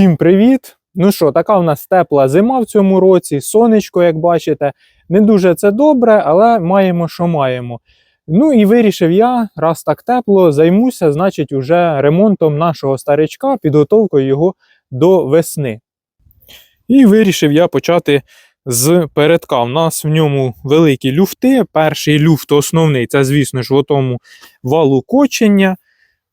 Всім привіт! Ну що, така у нас тепла зима в цьому році, сонечко, як бачите. Не дуже це добре, але маємо, що маємо. Ну і вирішив я, раз так тепло, займуся, значить, уже ремонтом нашого старичка, підготовкою його до весни. І вирішив я почати з передка. У нас в ньому великі люфти. Перший люфт основний це, звісно ж, в тому валу кочення.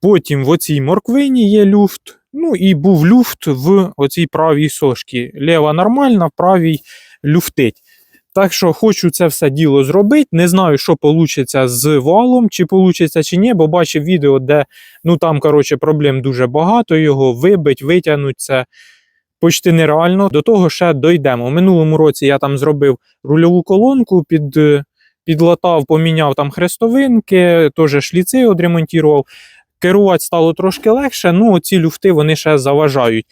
Потім в оцій морквині є люфт. Ну і був люфт в оцій правій сошці. Лєва нормальна, правій люфтить. Так що хочу це все діло зробити. Не знаю, що вийде з валом, чи вийде, чи ні, бо бачив відео, де ну там, коротше, проблем дуже багато. Його вибить, витягнути це почти нереально. До того ще дійдемо. У минулому році я там зробив рульову колонку, під, підлатав, поміняв там хрестовинки, теж шліци відремонтував. Керувати стало трошки легше, ну ці люфти вони ще заважають.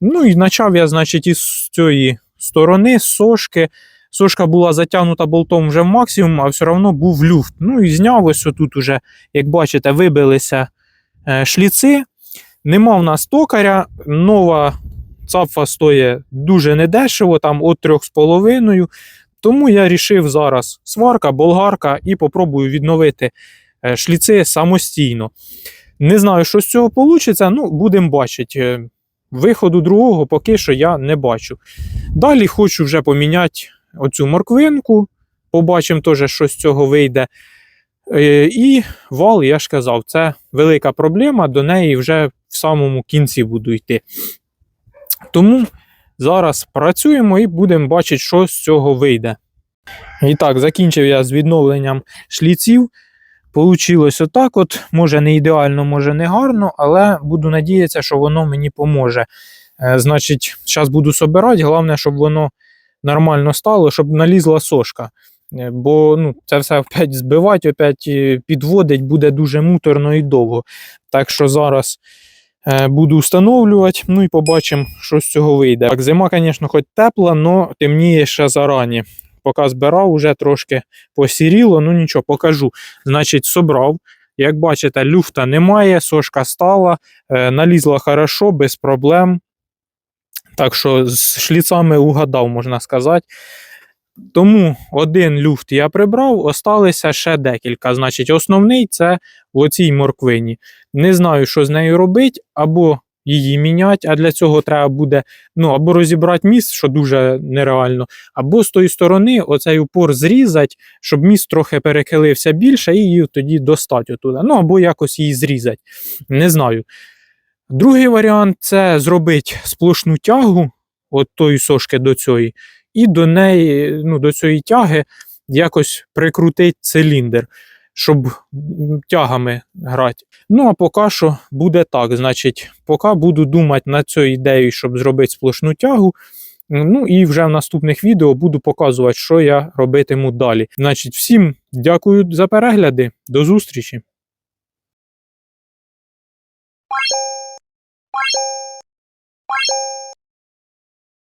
Ну і почав я, значить, із цієї сторони, з сошки. Сошка була затягнута болтом вже в максимум, а все одно був люфт. Ну і зняв ось тут уже, як бачите, вибилися е, шліци. Нема в нас токаря. Нова цапфа стоїть дуже недешево, там от 3,5. Тому я вирішив зараз сварка, болгарка і попробую відновити е, шліци самостійно. Не знаю, що з цього вийде, ну, будемо бачити. Е, Виходу другого поки що я не бачу. Далі хочу вже поміняти оцю морквинку, побачимо теж, що з цього вийде. Е, І вал, я ж казав, це велика проблема, до неї вже в самому кінці буду йти. Тому зараз працюємо і будемо бачити, що з цього вийде. І так, закінчив я з відновленням шліців. Получилось отак. от, Може не ідеально, може не гарно, але буду надіятися, що воно мені поможе. Е, значить, зараз буду собирати. Головне, щоб воно нормально стало, щоб налізла сошка. Е, Бо ну, це все опять збивати, опять е, підводить, буде дуже муторно і довго. Так що зараз буду встановлювати, ну і побачимо, що з цього вийде. Так, зима, звісно, хоч тепла, але темніє ще зарані. Поки збирав, вже трошки посіріло, ну нічого, покажу. Значить, собрав. Як бачите, люфта немає, сошка стала, е, налізла хорошо, без проблем. Так що з шліцами угадав, можна сказати. Тому один люфт я прибрав, осталося ще декілька. Значить, основний це в оцій морквині. Не знаю, що з нею робити, або її міняти, а для цього треба буде ну, або розібрати міст, що дуже нереально, або з тої сторони оцей упор зрізати, щоб міст трохи перехилився більше, і її тоді достати отуди. Ну, або якось її зрізати. Не знаю. Другий варіант це зробити сплошну тягу от тої сошки до цієї, і до неї, ну, до цієї тяги якось прикрутити циліндр, щоб тягами грати. Ну, а поки що буде так. Значить, поки буду думати над цією ідеєю, щоб зробити сплошну тягу. Ну і вже в наступних відео буду показувати, що я робитиму далі. Значить, всім дякую за перегляди, до зустрічі. you